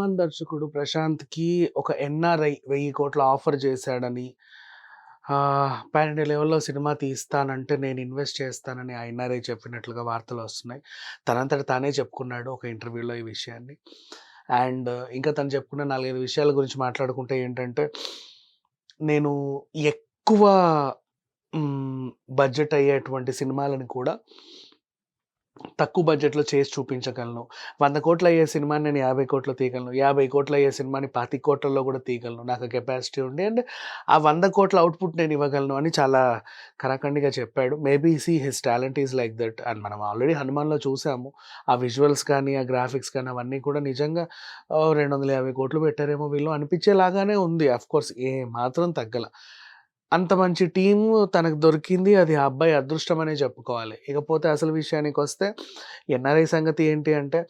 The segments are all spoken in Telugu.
హనుమాన్ దర్శకుడు ప్రశాంత్‌కి ఒక ఎన్ఆర్ఐ వెయ్యి కోట్ల ఆఫర్ చేశాడని పన్నెండు లెవెల్‌లో సినిమా తీస్తానంటే నేను ఇన్వెస్ట్ చేస్తానని ఆ ఎన్ఆర్ఐ చెప్పినట్లుగా వార్తలు వస్తున్నాయి తనంతట తానే చెప్పుకున్నాడు ఒక ఇంటర్వ్యూలో ఈ విషయాన్ని. అండ్ ఇంకా తను చెప్పుకున్న 4, 5 విషయాల గురించి మాట్లాడుకుంటే ఏంటంటే, నేను ఎక్కువ బడ్జెట్ అయ్యేటువంటి సినిమాలను కూడా తక్కువ బడ్జెట్‌లో చేసి చూపించగలను. వంద కోట్లు అయ్యే సినిమాని నేను యాభై కోట్లు తీయగలను. 50 కోట్లు అయ్యే సినిమాని 25 కోట్లలో కూడా తీయగలను. నాకు కెపాసిటీ ఉంది. అండ్ ఆ వంద కోట్ల అవుట్‌పుట్ నేను ఇవ్వగలను అని చాలా కరాఖండిగా చెప్పాడు. Maybe see his talent is like that. And మనం ఆల్రెడీ 'హనుమాన్‌లో' చూసాము. ఆ విజువల్స్ కానీ, ఆ గ్రాఫిక్స్ కానీ అవన్నీ కూడా నిజంగా రెండు వందల యాభై కోట్లు పెట్టారేమో వీళ్ళు అనిపించేలాగానే ఉంది. ఆఫ్‌కోర్స్ మాత్రం తగ్గల. అంత మంచి టీము తనకు దొరికింది. అది ఆ అబ్బాయి అదృష్టం అనే చెప్పుకోవాలి. ఇకపోతే అసలు విషయానికి వస్తే ఎన్ఆర్ఐ సంగతి ఏంటి అంటే,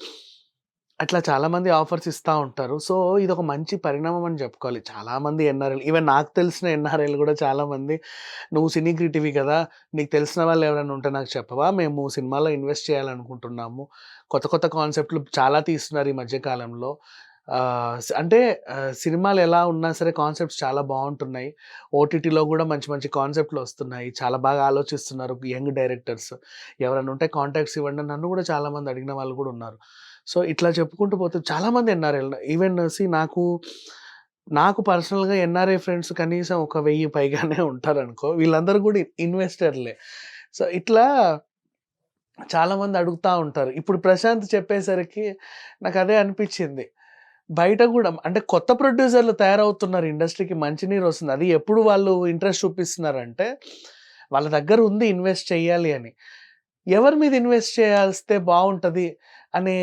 అట్లా చాలామంది ఆఫర్స్ ఇస్తూ ఉంటారు. సో, ఇది ఒక మంచి పరిణామం అని చెప్పుకోవాలి. చాలామంది ఎన్ఆర్ఐలు ఈవెన్ నాకు తెలిసిన ఎన్ఆర్ఐలు కూడా చాలామంది "నువ్వు సినీ క్రిటివి కదా! నీకు తెలిసిన వాళ్ళు ఎవరైనా ఉంటే నాకు చెప్పవా? మేము సినిమాలో ఇన్వెస్ట్ చేయాలనుకుంటున్నాము. కొత్త కొత్త కాన్సెప్ట్‌లు చాలా తీస్తున్నారు ఈ మధ్యకాలంలో అంటే సినిమాలు ఎలా ఉన్నా సరే కాన్సెప్ట్స్ చాలా బాగుంటున్నాయి ఓటీటీలో కూడా మంచి మంచి కాన్సెప్ట్‌లు వస్తున్నాయి. చాలా బాగా ఆలోచిస్తున్నారు యంగ్ డైరెక్టర్స్. ఎవరైనా ఉంటే కాంటాక్ట్స్ ఇవ్వండి నన్ను కూడా చాలామంది అడిగిన వాళ్ళు కూడా ఉన్నారు. సో, ఇట్లా చెప్పుకుంటూ పోతే చాలామంది ఎన్ఆర్ఐలు ఈవెన్ సి నాకు నాకు పర్సనల్‌గా ఎన్ఆర్ఐ ఫ్రెండ్స్ కనీసం ఒక వెయ్యి పైగానే ఉంటారనుకో. వీళ్ళందరూ కూడా ఇన్వెస్టర్‌లే. సో, ఇట్లా చాలామంది అడుగుతూ ఉంటారు. ఇప్పుడు ప్రశాంత్ చెప్పేసరికి నాకు అదే అనిపించింది. బయట కూడా అంటే కొత్త ప్రొడ్యూసర్‌లు తయారవుతున్నారు ఇండస్ట్రీకి మంచినీరు వస్తుంది. అది ఎప్పుడు వాళ్ళు ఇంట్రెస్ట్ చూపిస్తున్నారంటే, వాళ్ళ దగ్గర ఉంది ఇన్వెస్ట్ చేయాలి అని. ఎవరి మీద ఇన్వెస్ట్ చేయాల్స్తే బాగుంటుంది అనే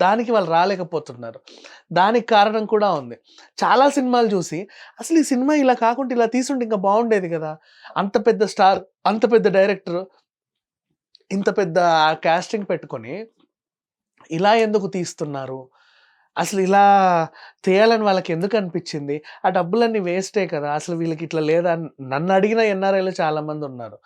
దానికి వాళ్ళు రాలేకపోతున్నారు. దానికి కారణం కూడా ఉంది. చాలా సినిమాలు చూసి అసలు ఈ సినిమా ఇలా కాకుండా ఇలా తీసుంటే ఇంకా బాగుండేది కదా! అంత పెద్ద స్టార్, అంత పెద్ద డైరెక్టర్, ఇంత పెద్ద క్యాస్టింగ్ పెట్టుకొని ఇలా ఎందుకు తీస్తున్నారు? అసలు ఇలా తీయాలని వాళ్ళకి ఎందుకు అనిపించింది? ఆ డబ్బులన్నీ వేస్టే కదా! అసలు వీళ్ళకి ఇట్లా లేదా? నన్ను అడిగిన ఎన్ఆర్ఐలో చాలామంది ఉన్నారు.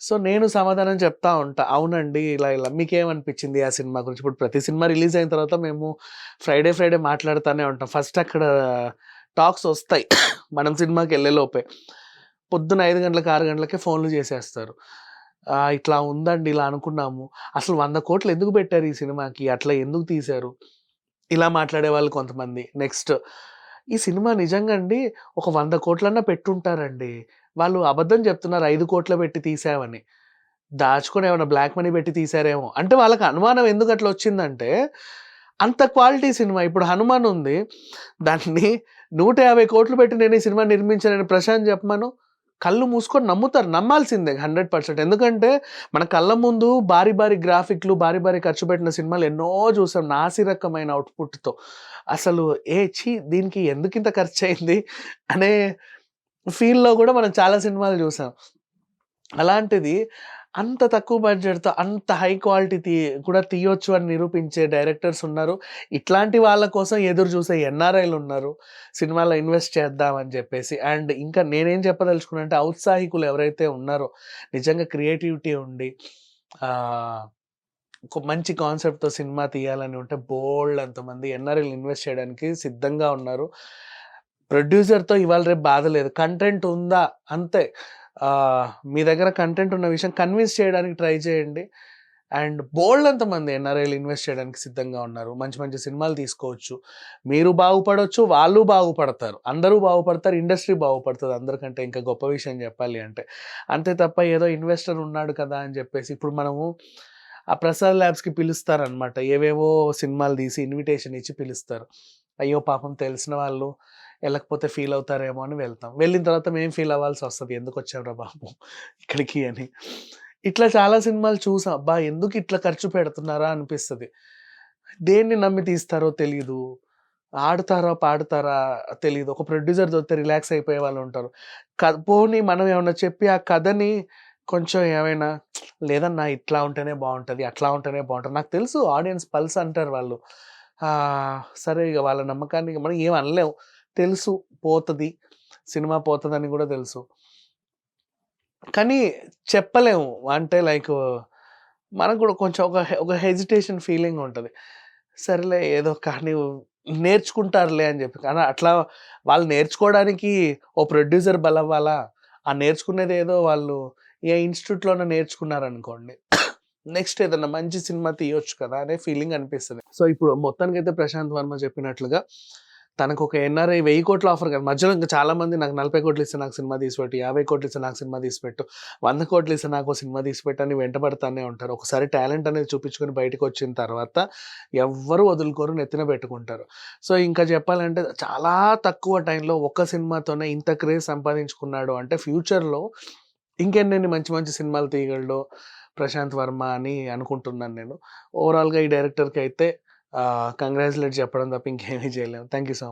సో, నేను సమాధానం చెప్తా ఉంటా. అవునండి ఇలా ఇలా మీకేమనిపించింది ఆ సినిమా గురించి? ఇప్పుడు ప్రతి సినిమా రిలీజ్ అయిన తర్వాత మేము ఫ్రైడే, ఫ్రైడే మాట్లాడుతూనే ఉంటాం. ఫస్ట్ అక్కడ టాక్స్ వస్తాయి. మనం సినిమాకి లోపే. పొద్దున ఐదు గంటలకు, ఆరు గంటలకే ఫోన్‌లు చేసేస్తారు. ఇట్లా ఉందండి ఇలా అనుకున్నాము. అసలు వంద కోట్లు ఎందుకు పెట్టారు ఈ సినిమాకి? అట్లా ఎందుకు తీశారు? ఇలా మాట్లాడే వాళ్ళు కొంతమంది. నెక్స్ట్ ఈ సినిమా నిజంగా అండి ఒక వంద కోట్లన్నా పెట్టుంటారండి. వాళ్ళు అబద్ధం చెప్తున్నారు ఐదు కోట్లు పెట్టి తీసామని. దాచుకొని ఏమైనా బ్లాక్ మనీ పెట్టి తీసారేమో అంటే వాళ్ళకి అనుమానం ఎందుకు అట్లా వచ్చిందంటే, అంత క్వాలిటీ సినిమా. ఇప్పుడు 'హనుమాన్' ఉంది. దాన్ని 150 కోట్లు పెట్టి నేను ఈ సినిమా నిర్మించానని ప్రశాంత్ చెప్పమను. కళ్ళు మూసుకొని నమ్ముతారు. నమ్మాల్సిందే 100% ఎందుకంటే మన కళ్ళ ముందు భారీ భారీ గ్రాఫిక్‌లు, భారీ భారీ ఖర్చు పెట్టిన సినిమాలు ఎన్నో చూసాం. నాసిరకమైన అవుట్‌పుట్‌తో. అసలు ఏ చీ దీనికి ఎందుకింత ఖర్చయింది అనే ఫీల్‌లో కూడా మనం చాలా సినిమాలు చూసాం. అలాంటిది అంత తక్కువ బడ్జెట్‌తో అంత హై క్వాలిటీ తీ కూడా తీయొచ్చు అని నిరూపించే డైరెక్టర్స్ ఉన్నారు. ఇట్లాంటి వాళ్ళ కోసం ఎదురు చూసే ఎన్ఆర్ఐలు ఉన్నారు. సినిమాలో ఇన్వెస్ట్ చేద్దామని చెప్పేసి. అండ్ ఇంకా నేనేం చెప్పదలుచుకున్నానంటే ఔత్సాహికులు ఎవరైతే ఉన్నారో నిజంగా క్రియేటివిటీ ఉండి మంచి కాన్సెప్ట్‌తో సినిమా తీయాలని ఉంటే బోల్డ్ మంది ఎన్ఆర్ఐలు ఇన్వెస్ట్ చేయడానికి సిద్ధంగా ఉన్నారు. ప్రొడ్యూసర్‌తో ఇవాళ రేపు బాధ లేదు. కంటెంట్ ఉందా? అంతే. మీ దగ్గర కంటెంట్ ఉన్న విషయం కన్విన్స్ చేయడానికి ట్రై చేయండి. అండ్ బోల్డ్ మంది ఎన్ఆర్ఐలు ఇన్వెస్ట్ చేయడానికి సిద్ధంగా ఉన్నారు. మంచి మంచి సినిమాలు తీసుకోవచ్చు. మీరు బాగుపడవచ్చు వాళ్ళు బాగుపడతారు. అందరూ బాగుపడతారు. ఇండస్ట్రీ బాగుపడుతుంది అందరికంటే ఇంకా గొప్ప విషయం చెప్పాలి అంటే. అంతే తప్ప ఏదో ఇన్వెస్టర్ ఉన్నాడు కదా! అని చెప్పేసి ఇప్పుడు మనము ఆ ప్రసాద్ ల్యాబ్స్‌కి పిలుస్తారనమాట. ఏవేవో సినిమాలు తీసి ఇన్విటేషన్ ఇచ్చి పిలుస్తారు. అయ్యో! పాపం తెలిసిన వాళ్ళు వెళ్ళకపోతే ఫీల్ అవుతారేమో అని వెళ్తాం. వెళ్ళిన తర్వాత మేము ఫీల్ అవ్వాల్సి వస్తుంది ఎందుకు వచ్చావురా బాబు ఇక్కడికి అని. ఇట్లా చాలా సినిమాలు చూసాం. అబ్బా! ఎందుకు ఇట్లా ఖర్చు పెడుతున్నారా అనిపిస్తుంది దేన్ని నమ్మి తీస్తారో తెలీదు. ఆడతారా? పాడతారా? తెలియదు ఒక ప్రొడ్యూసర్ దొరికితే రిలాక్స్ అయిపోయే వాళ్ళు ఉంటారు. కథ పోనీ మనం ఏమైనా చెప్పి ఆ కథని కొంచెం ఏమైనా లేదన్నా ఇట్లా ఉంటేనే బాగుంటుంది అట్లా ఉంటేనే బాగుంటుంది నాకు తెలుసు ఆడియన్స్ పల్స్ అంటారు వాళ్ళు. సరే ఇక వాళ్ళ నమ్మకాన్ని మనం ఏం అనలేం. తెలుసు పోతుంది సినిమా పోతుందని కూడా తెలుసు. కానీ చెప్పలేము. అంటే లైక్ మనకు కూడా కొంచెం ఒక ఒక హెజిటేషన్ ఫీలింగ్ ఉంటుంది సరేలే ఏదో కానీ నేర్చుకుంటారులే అని చెప్పి. కానీ అట్లా వాళ్ళు నేర్చుకోవడానికి ఓ ప్రొడ్యూసర్ బలవ్వాలా? ఆ నేర్చుకునేది ఏదో వాళ్ళు ఏ ఇన్స్టిట్యూట్లోనే నేర్చుకున్నారనుకోండి. నెక్స్ట్ ఏదన్నా మంచి సినిమా తీయొచ్చు కదా! అనే ఫీలింగ్ అనిపిస్తుంది సో, ఇప్పుడు మొత్తానికైతే ప్రశాంత్ వర్మ చెప్పినట్లుగా తనకు ఒక ఎన్ఆర్ఐ 10,00,00,000 ఆఫర్ కదా మధ్యలో ఇంకా చాలామంది నాకు నలభై కోట్లు ఇస్తే నాకు సినిమా తీసిపెట్టు యాభై కోట్లు ఇస్తే నాకు సినిమా తీసిపెట్టు పెట్టు, 100,00,00,000 ఇస్తే నాకు సినిమా తీసిపెట్టు అని వెంటపడతానే ఉంటారు. ఒకసారి టాలెంట్ అనేది చూపించుకొని బయటకొచ్చిన తర్వాత ఎవ్వరు వదులుకోరు. నెత్తిన పెట్టుకుంటారు. సో, ఇంకా చెప్పాలంటే చాలా తక్కువ టైంలో ఒక్క సినిమాతోనే ఇంత క్రేజ్ సంపాదించుకున్నాడు అంటే ఫ్యూచర్‌లో ఇంకెన్నెన్ని మంచి మంచి సినిమాలు తీయగలడో ప్రశాంత్ వర్మ అని అనుకుంటున్నాను నేను. ఓవరాల్‌గా ఈ డైరెక్టర్కి అయితే కంగ్రాచులేట్ చెప్పడం తప్ప ఇంకేమీ చేయలేము. Thank you so much.